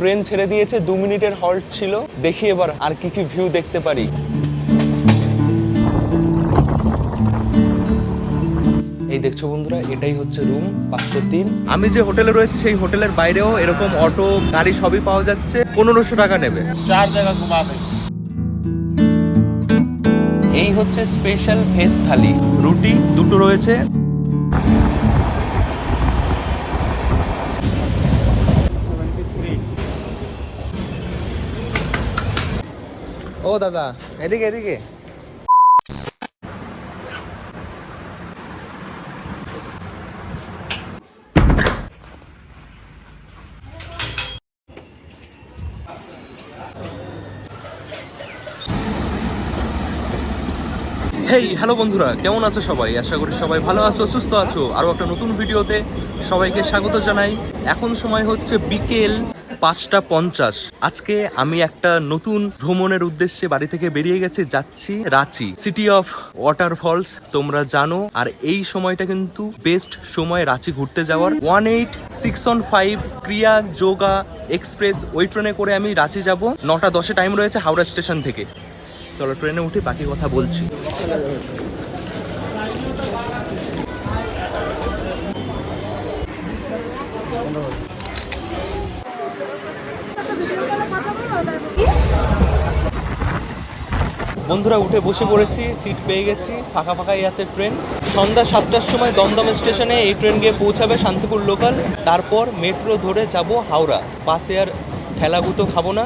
Train ছেড়ে দিয়েছে দু মিনিটের হল্ট ছিল। দেখি এবার আর কি কি ভিউ দেখতে পারি। এই দেখছ বন্ধুরা এটাই হচ্ছে রুম পাঁচশো তিন। আমি যে হোটেলে রয়েছি সেই হোটেলের বাইরেও এরকম অটো গাড়ি সবই পাওয়া যাচ্ছে। পনেরোশো টাকা নেবে। চার জায়গা ঘুমাবে। এই হচ্ছে স্পেশাল ভেজ থালি। রুটি দুটো রয়েছে। ও, দাদা। এদিকে এদিকে। হেই হ্যালো বন্ধুরা, কেমন আছো সবাই? আশা করি সবাই ভালো আছো, সুস্থ আছো। আরও একটা নতুন ভিডিওতে সবাইকে স্বাগত জানাই। এখন সময় হচ্ছে বিকেল পাঁচটা পঞ্চাশ। আজকে আমি একটা নতুন ভ্রমণের উদ্দেশ্যে বাড়ি থেকে বেরিয়ে গেছে, যাচ্ছি রাঁচি সিটি অফ ওয়াটারফলস তোমরা জানো। আর এই সময়টা কিন্তু বেস্ট সময় রাঁচি ঘুরতে যাওয়ার। One eight six one five Kriya Yoga express, ওই ট্রেনে করে আমি রাঁচি যাব। নটা দশে টাইম রয়েছে হাওড়া স্টেশন থেকে। চলো, ট্রেনে উঠে বাকি কথা বলছি। বন্ধুরা উঠে বসে পড়েছি সিট পেয়ে গেছি, ফাঁকা ফাঁকাই আছে ট্রেন সন্ধ্যা সাতটার সময় দমদম স্টেশনে এই ট্রেন গিয়ে পৌঁছাবে শান্তিপুর লোকাল তারপর মেট্রো ধরে যাব হাওড়া। বাসে আর ঠেলাগুতো খাব না।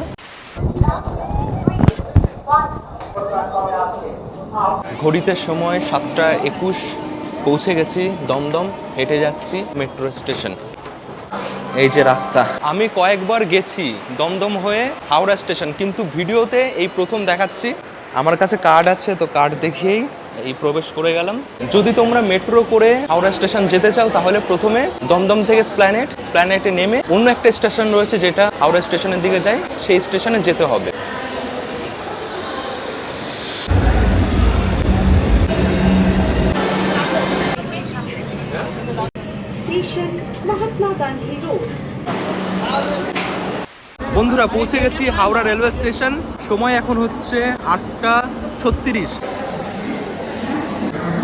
ঘড়িতে সময় সাতটা একুশ, পৌঁছে গেছি দমদম, হেঁটে যাচ্ছি মেট্রো স্টেশন এই যে রাস্তা। আমি কয়েকবার গেছি দমদম হয়ে হাওড়া স্টেশন কিন্তু ভিডিওতে এই প্রথম দেখাচ্ছি। আমার কাছে কার্ড আছে, তো কার্ড দেখিয়েই এই প্রবেশ করে গেলাম। যদি তোমরা মেট্রো করে হাওড়া স্টেশন যেতে চাও, তাহলে প্রথমে দমদম থেকে স্প্ল্যানেট স্প্ল্যানেটে নেমে অন্য একটা স্টেশন রয়েছে যেটা হাওড়া স্টেশনের দিকে যায়, সেই স্টেশনে যেতে হবে। মহাত্মা গান্ধী রোড বন্ধুরা, পৌঁছে গেছি হাওড়া রেলওয়ে স্টেশন। সময় এখন হচ্ছে আটটা ছত্রিশ।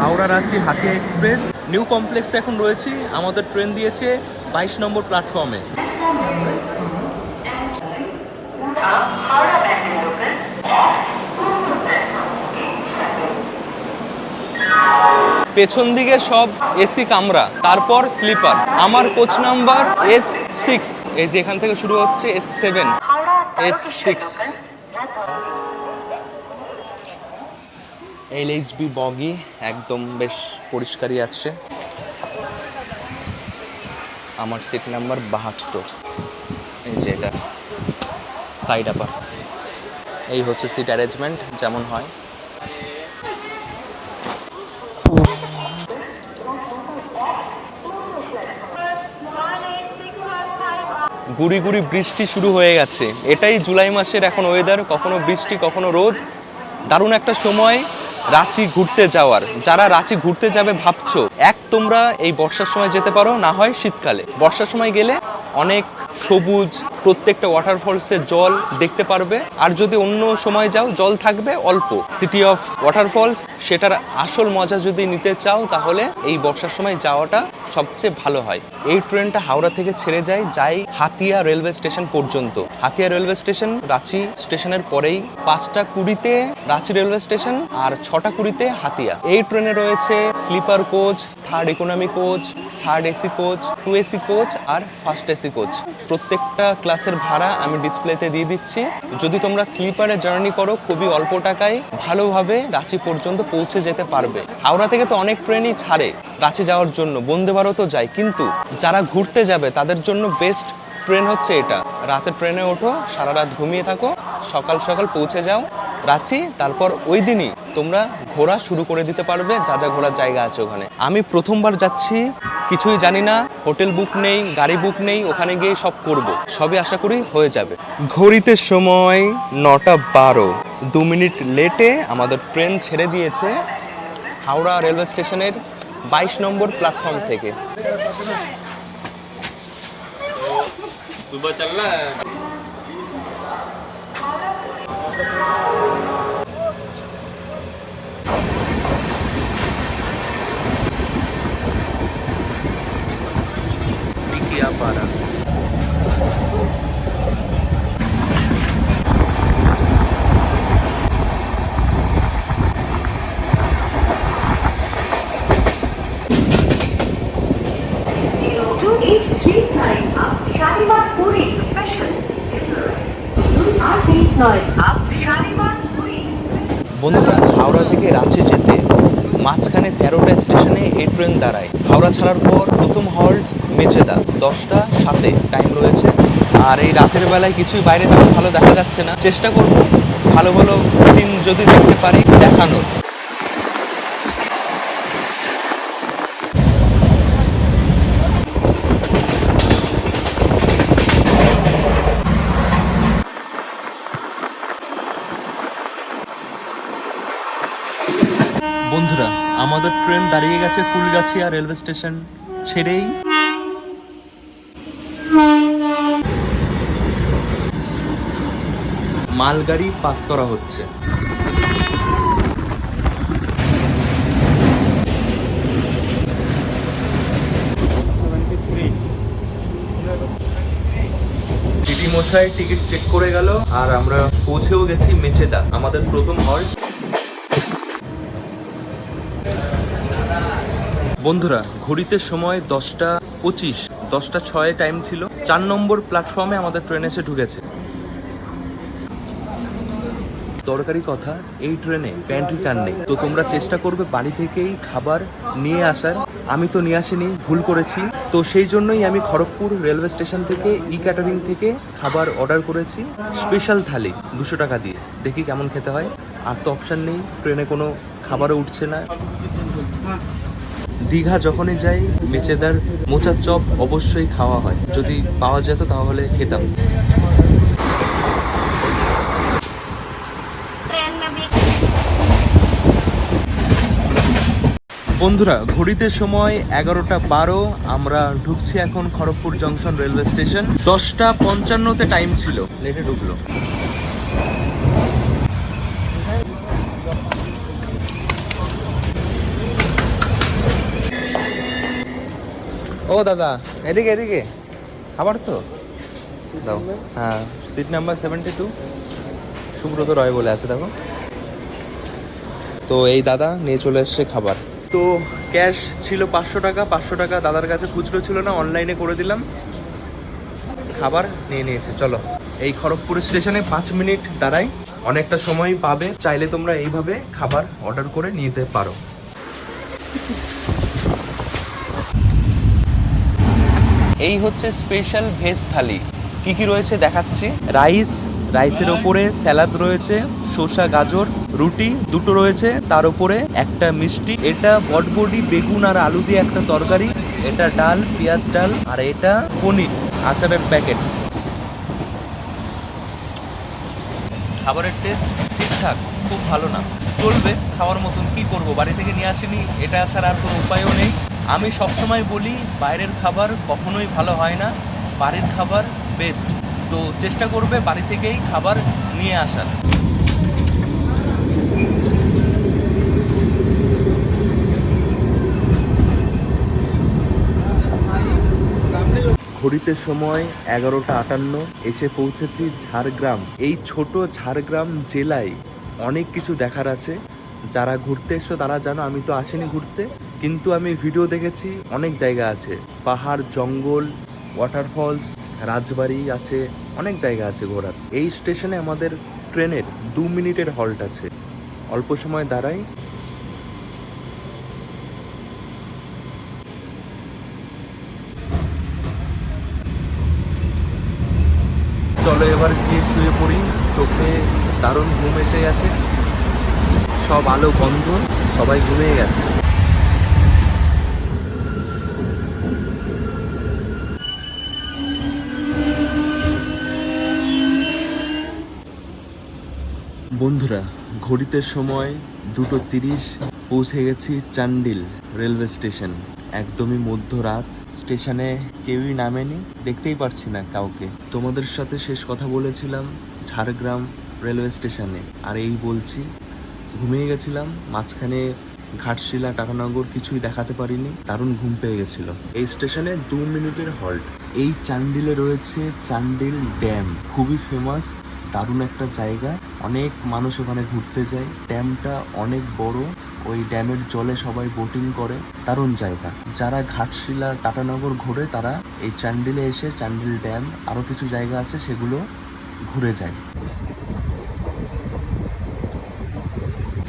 হাওড়া রাঁচি হাতিয়া এক্সপ্রেস। নিউ কমপ্লেক্সে এখন রয়েছি। আমাদের ট্রেন দিয়েছে বাইশ নম্বর প্ল্যাটফর্মে। পেছন দিকে সব এসি কামরা, তারপর স্লিপার। আমার কোচ নাম্বার এস সিক্স এই যে এখান থেকে শুরু হচ্ছে S seven S six L H B বগি একদম বেশ পরিষ্কারই আছে। আমার সিট নাম্বার বাহাত্তর। এই যে এটা সাইড আপার এই হচ্ছে সিট অ্যারেঞ্জমেন্ট যেমন হয়। গুড়ি গুড়ি বৃষ্টি শুরু হয়ে গেছে। এটাই জুলাই মাসের এখন ওয়েদার কখনো বৃষ্টি, কখনো রোদ। দারুণ একটা সময় রাঁচি ঘুরতে যাওয়ার। যারা রাঁচি ঘুরতে যাবে, ভাবছ, এক তোমরা এই বর্ষার সময় যেতে পারো, না হয় শীতকালে। বর্ষার সময় গেলে অনেক সবুজ প্রত্যেকটা ওয়াটারফলসের জল দেখতে পারবে। আর যদি অন্য সময় যাও, জল থাকবে অল্প। সিটি অফ ওয়াটারফলস সেটার আসল মজা যদি নিতে চাও, তাহলে এই বর্ষার সময় যাওয়াটা সবচেয়ে ভালো হয়। এই ট্রেনটা হাওড়া থেকে ছেড়ে যায় যাই হাতিয়া রেলওয়ে স্টেশন পর্যন্ত। হাতিয়া রেলওয়ে স্টেশন, রাঁচি স্টেশনের পরেই পাঁচটা কুড়িতে রাঁচি রেলওয়ে স্টেশন আর ছটা কুড়িতে হাতিয়া। এই ট্রেনে রয়েছে sleeper coach third economy coach third AC coach two AC coach আর ফার্স্ট এসি কোচ। প্রত্যেকটা ক্লাসের ভাড়া আমি ডিসপ্লেতে দিয়ে দিচ্ছি। যদি তোমরা স্লিপারে জার্নি করো, খুবই অল্প টাকায় ভালোভাবে রাঁচি পর্যন্ত পৌঁছে যেতে পারবে। হাওড়া থেকে তো অনেক ট্রেনই ছাড়ে রাঁচি যাওয়ার জন্য বন্দে ভারতও যায়। কিন্তু যারা ঘুরতে যাবে, তাদের জন্য বেস্ট ট্রেন হচ্ছে এটা। রাতে ট্রেনে ওঠো, সারা রাত ঘুমিয়ে থাকো, সকাল সকাল পৌঁছে যাও। রাঁচি তারপর ওই দিনই তোমরা ঘোরা শুরু করে দিতে পারবে, যা যা ঘোরার জায়গা আছে ওখানে। আমি প্রথমবার যাচ্ছি, কিছুই জানি না, হোটেল বুক নেই, গাড়ি বুক নেই, ওখানে গিয়ে সব করব। সবই আশা করি হয়ে যাবে। ঘড়িতে সময় নটা বারো, দু মিনিট লেটে আমাদের ট্রেন ছেড়ে দিয়েছে হাওড়া রেলওয়ে স্টেশনের বাইশ নম্বর প্ল্যাটফর্ম থেকে। किया पा रहा Zero two eight three nine up Shalimar Puri special. বন্ধুরা, হাওড়া থেকে রাঁচি যেতে মাঝখানে তেরোটা স্টেশনে এই ট্রেন দাঁড়ায়। হাওড়া ছাড়ার পর প্রথম হল্ট মেচেদা। দশটা সাথে টাইম রয়েছে। আর এই রাতের বেলায় কিছুই বাইরে তেমন ভালো দেখা যাচ্ছে না। চেষ্টা করব ভালো ভালো সিন যদি দেখতে পারি দেখানোর বন্ধুরা আমাদের ট্রেন দাঁড়িয়ে গেছে কুলগাছিয়া রেলওয়ে স্টেশন ছেড়েই। মালগাড়ি পাস করা হচ্ছে। মশাই টিকিট চেক করে গেল, আর আমরা পৌঁছেও গেছি মেচেদা। আমাদের প্রথম হল্ট বন্ধুরা, ঘড়িতে সময় দশটা পঁচিশ, দশটা ছয় টাইম ছিল। চার নম্বর প্ল্যাটফর্মে আমাদের ট্রেন এসে ঢুকেছে। দরকারি কথা, এই ট্রেনে প্যান্ট্রি কার নেই। তো তোমরা চেষ্টা করবে বাড়ি থেকেই খাবার নিয়ে আসার। আমি তো নিয়ে আসিনি, ভুল করেছি। তো সেই জন্যই আমি খড়গপুর রেলওয়ে স্টেশন থেকে ই ক্যাটারিং থেকে খাবার অর্ডার করেছি। স্পেশাল থালি, দুশো টাকা দিয়ে। দেখি কেমন খেতে হয়। আর তো অপশান নেই ট্রেনে কোনো খাবারও উঠছে না। দীঘা যখনই যাই, মেচেদার মোচার চপ অবশ্যই খাওয়া হয়। যদি পাওয়া যেত তাহলে খেতাম। বন্ধুরা, ঘড়িতে সময় এগারোটা বারো, আমরা ঢুকছি এখন খড়গপুর জংশন রেলওয়ে স্টেশন। দশটা পঞ্চান্নতে টাইম ছিল। লেটে ঢুকলো। ও দাদা। এদিকে এদিকে। খাবার তো? দাও। হ্যাঁ। Seat number seventy two Subrata Roy বলে আছে দেখো। তো এই দাদা নিয়ে চলে এসছে খাবার। তো ক্যাশ ছিল পাঁচশো টাকা পাঁচশো টাকা দাদার কাছে খুচরো ছিল না অনলাইনে করে দিলাম। খাবার নিয়ে নিয়েছে চলো। এই খড়গপুর স্টেশনে পাঁচ মিনিট দাঁড়াই। অনেকটা সময় পাবে চাইলে তোমরা এইভাবে খাবার অর্ডার করে নিতে পারো। এই হচ্ছে স্পেশাল ভেজ থালি। কি কি রয়েছে দেখাচ্ছি? রাইস রাইসের ওপরে স্যালাদ রয়েছে শসা গাজর রুটি দুটো রয়েছে তার উপরে একটা মিষ্টি এটা বটবডি বেগুন আর আলু দিয়ে একটা তরকারি এটা ডাল পেঁয়াজ ডাল আর এটা পনির আচারের প্যাকেট। খাবারের টেস্ট ঠিকঠাক খুব ভালো না। চলবে খাওয়ার মতন কি করব? বাড়ি থেকে নিয়ে আসিনি এটা ছাড়া আর কোনো উপায়ও নেই। আমি সবসময় বলি, বাইরের খাবার কখনোই ভালো হয় না। বাড়ির খাবার বেস্ট তো চেষ্টা করবে বাড়ি থেকেই খাবার নিয়ে আসার। ঘড়িতে সময় এগারোটা আটান্ন, এসে পৌঁছেছি ঝাড়গ্রাম। এই ছোট ঝাড়গ্রাম জেলায় অনেক কিছু দেখার আছে। যারা ঘুরতে এসো তারা জানো আমি তো আসিনি ঘুরতে। কিন্তু আমি ভিডিও দেখেছি, অনেক জায়গা আছে। পাহাড়, জঙ্গল ওয়াটারফলস রাজবাড়ি আছে, অনেক জায়গা আছে ঘোরার। এই স্টেশনে আমাদের ট্রেনের দু মিনিটের হল্ট আছে। অল্প সময় দাঁড়াই। চলো এবার গিয়ে শুয়ে পড়ি। চোখে দারুণ ঘুম এসে গেছে। সব আলো বন্ধ। সবাই ঘুমিয়ে গেছে। বন্ধুরা, ঘড়িতে সময় দুটো তিরিশ, পৌঁছে গেছি চান্ডিল রেলওয়ে স্টেশন। একদমই মধ্যরাত, স্টেশনে কেউই নামেনি, দেখতেই পারছি না কাউকে। তোমাদের সাথে শেষ কথা বলেছিলাম, ঝাড়গ্রাম রেলওয়ে স্টেশনে। আর এই বলছি, ঘুমিয়ে গেছিলাম, মাঝখানে ঘাটশিলা টাটানগর কিছুই দেখাতে পারিনি, দারুণ ঘুম পেয়ে গেছিল। এই স্টেশনে দু মিনিটের হল্ট এই চান্ডিলে রয়েছে চান্ডিল ড্যাম, খুবই ফেমাস দারুণ একটা জায়গা। অনেক মানুষ ওখানে ঘুরতে যায়। ড্যামটা অনেক বড়। ওই ড্যামের জলে সবাই বোটিং করে। দারুণ জায়গা। যারা ঘাটশিলা, টাটানগর ঘুরে তারা এই চান্ডিলে এসে চান্ডিল ড্যাম আরও কিছু জায়গা আছে সেগুলো ঘুরে যায়।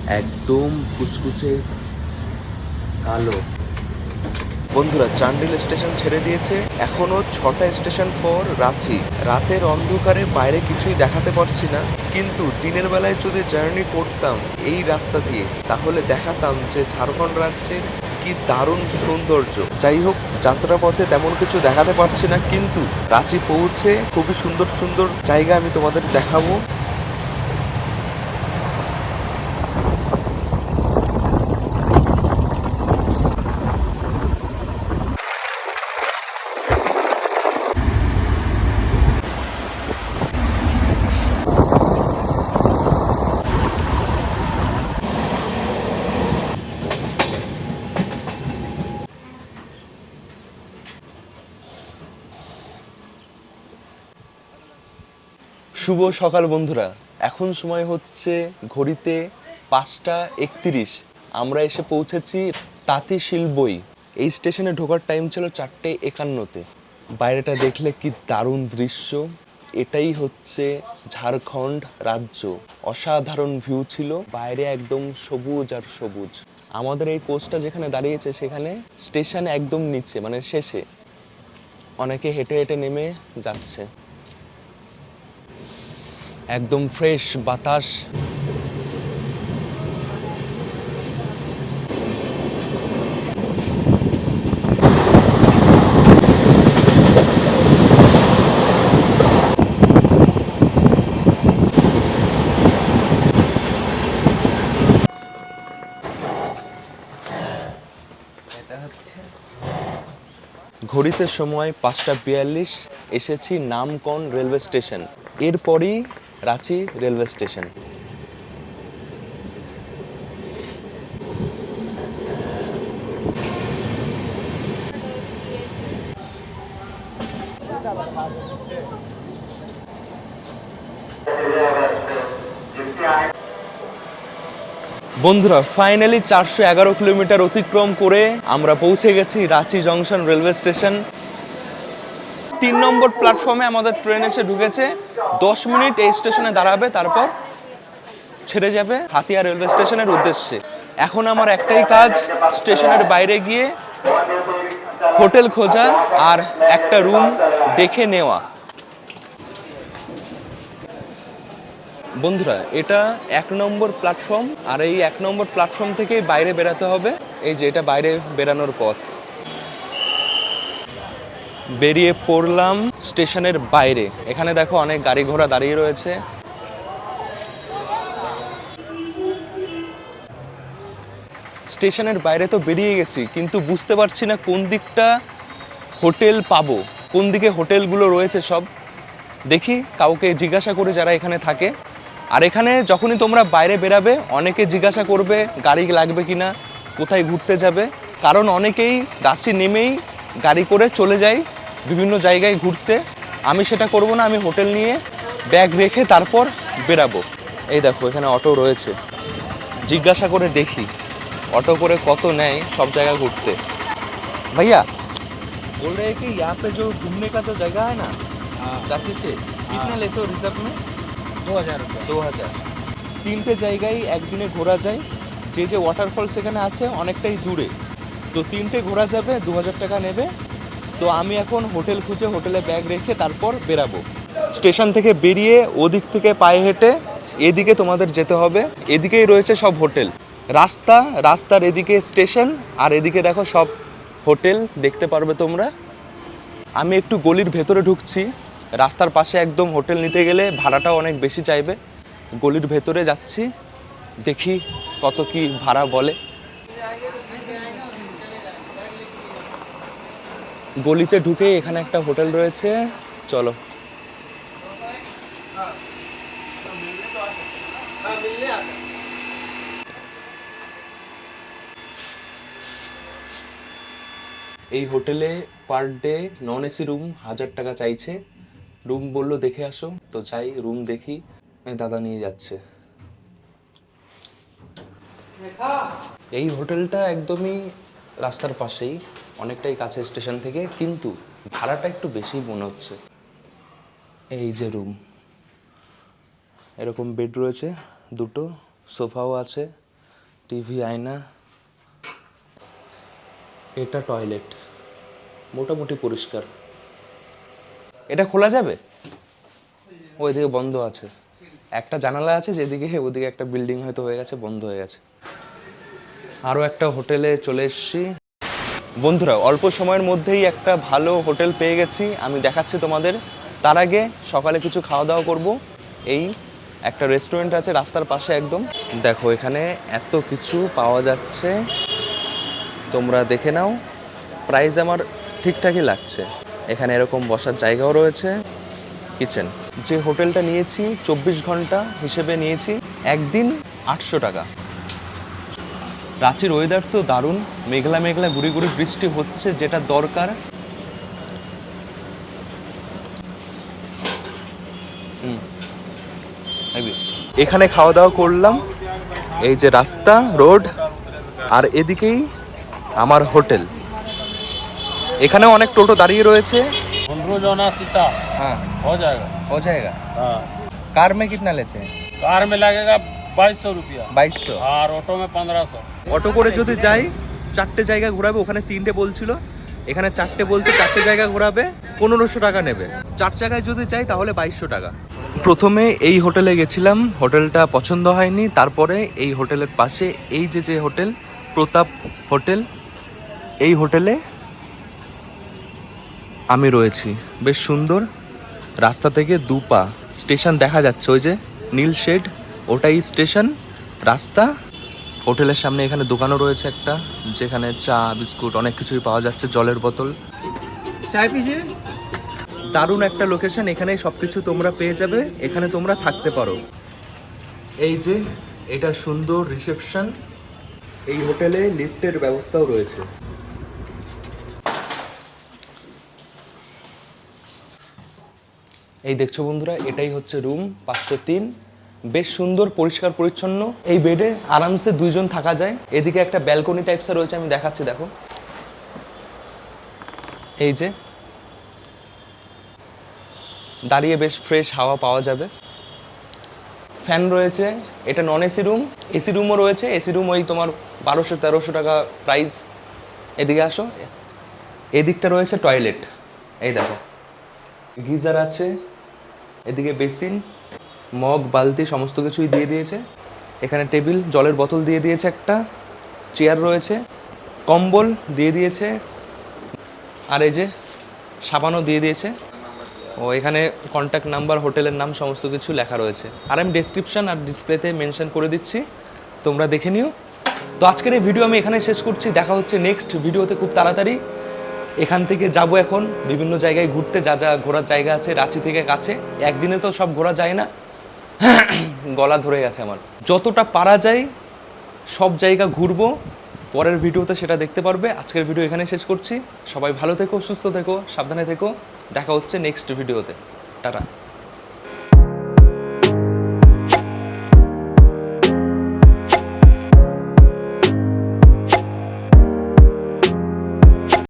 একদম কুচকুচে কালো। বন্ধুরা, চান্ডিল স্টেশন ছেড়ে দিয়েছে। এখনও ছটা স্টেশন পর রাঁচি। রাতের অন্ধকারে বাইরে কিছুই দেখাতে পারছি না। কিন্তু দিনের বেলায় যদি জার্নি করতাম এই রাস্তা দিয়ে, তাহলে দেখাতাম যে ঝাড়খণ্ড রাজ্যের কি দারুণ সৌন্দর্য। যাই হোক, যাত্রাপথে তেমন কিছু দেখাতে পারছি না, কিন্তু রাঁচি পৌঁছে খুবই সুন্দর সুন্দর জায়গা আমি তোমাদের দেখাবো। শুভ সকাল বন্ধুরা। এখন সময় হচ্ছে ঘড়িতে পাঁচটা একত্রিশ। আমরা এসে পৌঁছেছি তাঁতি শিলবই এই স্টেশনে ঢোকার টাইম ছিল চারটে একান্নতে। বাইরেটা দেখলে কি দারুণ দৃশ্য। এটাই হচ্ছে ঝাড়খণ্ড রাজ্য। অসাধারণ ভিউ ছিল। বাইরে একদম সবুজ আর সবুজ। আমাদের এই কোচটা যেখানে দাঁড়িয়েছে, সেখানে স্টেশন একদম নিচে মানে শেষে। অনেকে হেঁটে হেঁটে নেমে যাচ্ছে। একদম ফ্রেশ বাতাস। ঘড়িতে সময় পাঁচটা বিয়াল্লিশ এসেছি নামকন রেলওয়ে স্টেশন। এরপরই রাঁচি রেলওয়ে স্টেশন। বন্ধুরা ফাইনালি চারশো এগারো কিলোমিটার অতিক্রম করে আমরা পৌঁছে গেছি রাঁচি জংশন রেলওয়ে স্টেশন। তিন নম্বর প্ল্যাটফর্মে আমাদের ট্রেন এসে ঢুকেছে। দশ মিনিট এই স্টেশনে দাঁড়াবে, তারপর ছেড়ে যাবে হাতিয়া রেলওয়ে স্টেশনের উদ্দেশ্যে। এখন আমার একটাই কাজ স্টেশনের বাইরে গিয়ে হোটেল খোঁজা আর একটা রুম দেখে নেওয়া। বন্ধুরা, এটা এক নম্বর প্ল্যাটফর্ম আর এই এক নম্বর প্ল্যাটফর্ম থেকেই বাইরে বেরাতে হবে। এই যে, এটা বাইরে বেরানোর পথ। বেরিয়ে পড়লাম স্টেশনের বাইরে। এখানে দেখো অনেক গাড়ি ঘোড়া দাঁড়িয়ে রয়েছে। স্টেশনের বাইরে তো বেরিয়ে গেছি, কিন্তু বুঝতে পারছি না কোন দিকটা হোটেল পাবো, কোন দিকে হোটেলগুলো রয়েছে সব। দেখি কাউকে জিজ্ঞাসা করে যারা এখানে থাকে। আর এখানে যখনই তোমরা বাইরে বেরাবে, অনেকে জিজ্ঞাসা করবে গাড়ি লাগবে কি না কোথায় ঘুরতে যাবে। কারণ অনেকেই গাছে নেমেই গাড়ি করে চলে যায়। বিভিন্ন জায়গায় ঘুরতে আমি সেটা করব না আমি হোটেল নিয়ে ব্যাগ রেখে তারপর বেরাবো এই দেখো এখানে অটো রয়েছে জিজ্ঞাসা করে দেখি অটো করে কত নেয় সব জায়গা ঘুরতে भैया बोल रहे हैं कि यहाँ पे जो घूमने का जो जगह है ना রাঁচি से कितना लेते हो रिजर्व में দু হাজার রুপিয়া দু হাজার তিনটে জায়গায় একদিনে ঘোরা যায় যে যে ওয়াটারফল সেখানে আছে অনেকটাই দূরে তো তিনটে ঘোরা যাবে দু হাজার টাকা নেবে তো আমি এখন হোটেল খুঁজে হোটেলে ব্যাগ রেখে তারপর বেরাবো। স্টেশন থেকে বেরিয়ে ওদিক থেকে পায়ে হেঁটে এদিকে তোমাদের যেতে হবে। এদিকেই রয়েছে সব হোটেল। রাস্তা, রাস্তার এদিকে স্টেশন আর এদিকে দেখো সব হোটেল দেখতে পারবে তোমরা। আমি একটু গলির ভেতরে ঢুকছি। রাস্তার পাশে একদম হোটেল নিতে গেলে ভাড়াটাও অনেক বেশি চাইবে। গলির ভেতরে যাচ্ছি, দেখি কত কি ভাড়া বলে। গলিতে ঢুকে এখানে একটা হোটেল রয়েছে। চলো। এই হোটেলে per day non AC room হাজার টাকা চাইছে। রুম বলল দেখে আসো। তো যাই রুম দেখি। দাদা নিয়ে যাচ্ছে। এই হোটেলটা একদমই রাস্তার পাশেই। অনেকটাই কাছে স্টেশন থেকে, কিন্তু ভাড়াটা একটু বেশি মনে হচ্ছে। এই যে রুম এরকম বেড রয়েছে, দুটো সোফাও আছে টিভি আয়না। এটা টয়লেট মোটামুটি পরিষ্কার। এটা খোলা যাবে? ওইদিকে বন্ধ আছে। একটা জানালা আছে, যেদিকে, ওদিকে একটা বিল্ডিং হয়তো হয়ে গেছে, বন্ধ হয়ে গেছে। আরও একটা হোটেলে চলে এসেছি। বন্ধুরা, অল্প সময়ের মধ্যেই একটা ভালো হোটেল পেয়ে গেছি। আমি দেখাচ্ছি তোমাদের। তার আগে সকালে কিছু খাওয়া দাওয়া করব। এই একটা রেস্টুরেন্ট আছে, রাস্তার পাশে একদম। দেখো, এখানে এত কিছু পাওয়া যাচ্ছে। তোমরা দেখে নাও। প্রাইস আমার ঠিকঠাকই লাগছে। এখানে এরকম বসার জায়গাও রয়েছে। কিচেন যে হোটেলটা নিয়েছি, চব্বিশ ঘণ্টা হিসেবে নিয়েছি, একদিন আটশো টাকা। রাঁচির ওয়েদার তো দারুণ মেঘলা মেঘলা গুড়ি গুড়ি বৃষ্টি হচ্ছে যেটা দরকার হুম। এই যে, এখানে খাওয়া দাওয়া করলাম এই যে রাস্তা রোড আর এদিকেই আমার হোটেল এখানে অনেক টোটো দাঁড়িয়ে রয়েছে मुंड्रू जो ना सीता হ্যাঁ हो जाएगा हो जाएगा हाँ कार में कितना लेते हैं कार में लगेगा বাইশশো রুপিয়া। বাইশশো? আর অটো মে পনেরোশো। অটো করে যদি যাই চারটে জায়গা ঘোরাবে ওখানে তিনটে বলছিল। এখানে চারটে বলছে চারটে জায়গা ঘোরাবে পনেরোশো টাকা নেবে। চার জায়গায় যদি যাই তাহলে বাইশশো টাকা। প্রথমে এই হোটেলে গেছিলাম হোটেলটা পছন্দ হয়নি তারপরে এই হোটেলের পাশে এই যে যে হোটেল প্রতাপ হোটেল এই হোটেলে আমি রয়েছি। বেশ সুন্দর। রাস্তা থেকে দুপা স্টেশন দেখা যাচ্ছে ওই যে নীল শেড। ওটাই স্টেশন রাস্তা। হোটেলের সামনে এখানে দোকানও রয়েছে একটা যেখানে চা বিস্কুট অনেক কিছুই পাওয়া যাচ্ছে জলের বোতল। দারুণ একটা লোকেশন এখানে সব কিছু তোমরা পেয়ে যাবে এখানে তোমরা থাকতে পারো। এই যে এটা সুন্দর রিসেপশন। এই হোটেলে লিফটের ব্যবস্থাও রয়েছে। এই দেখছ বন্ধুরা এটাই হচ্ছে রুম পাঁচশো তিন। বেশ সুন্দর, পরিষ্কার, পরিচ্ছন্ন। এই বেডে আরামসে দুইজন থাকা যায়। এদিকে একটা ব্যালকনি টাইপসের রয়েছে, আমি দেখাচ্ছি, দেখো। এই যে, দাঁড়িয়ে বেশ ফ্রেশ হাওয়া পাওয়া যাবে। ফ্যান রয়েছে, এটা নন এসি রুম এসি রুমও রয়েছে এসি রুম ওই তোমার বারোশো, তেরোশো টাকা প্রাইস এদিকে আসো। এদিকটা রয়েছে টয়লেট এই দেখো, গিজার আছে, এদিকে বেসিন মগ, বালতি, সমস্ত কিছুই দিয়ে দিয়েছে। এখানে টেবিল, জলের বোতল দিয়ে দিয়েছে একটা, চেয়ার রয়েছে, কম্বল দিয়ে দিয়েছে, আর এই যে সাবানও দিয়ে দিয়েছে। ও, এখানে কন্ট্যাক্ট নাম্বার হোটেলের নাম, সমস্ত কিছু লেখা রয়েছে। আর আমি ডেসক্রিপশন আর ডিসপ্লেতে মেনশন করে দিচ্ছি, তোমরা দেখে নিও। তো আজকের এই ভিডিও আমি এখানে শেষ করছি। দেখা হচ্ছে নেক্সট ভিডিওতে খুব তাড়াতাড়ি। এখান থেকে যাব এখন। বিভিন্ন জায়গায় ঘুরতে, যা যা ঘোরার জায়গা আছে, রাঁচি থেকে কাছে। একদিনে তো সব ঘোরা যায় না। গলা ধরে গেছে আমার। যতটা পারা যায়, সব জায়গা ঘুরবো। পরের ভিডিওতে সেটা দেখতে পারবে। আজকের ভিডিও এখানে শেষ করছি। সবাই ভালো থেকো, সুস্থ থেকো, সাবধানে থেকো। দেখা হচ্ছে নেক্সট ভিডিওতে। টাটা।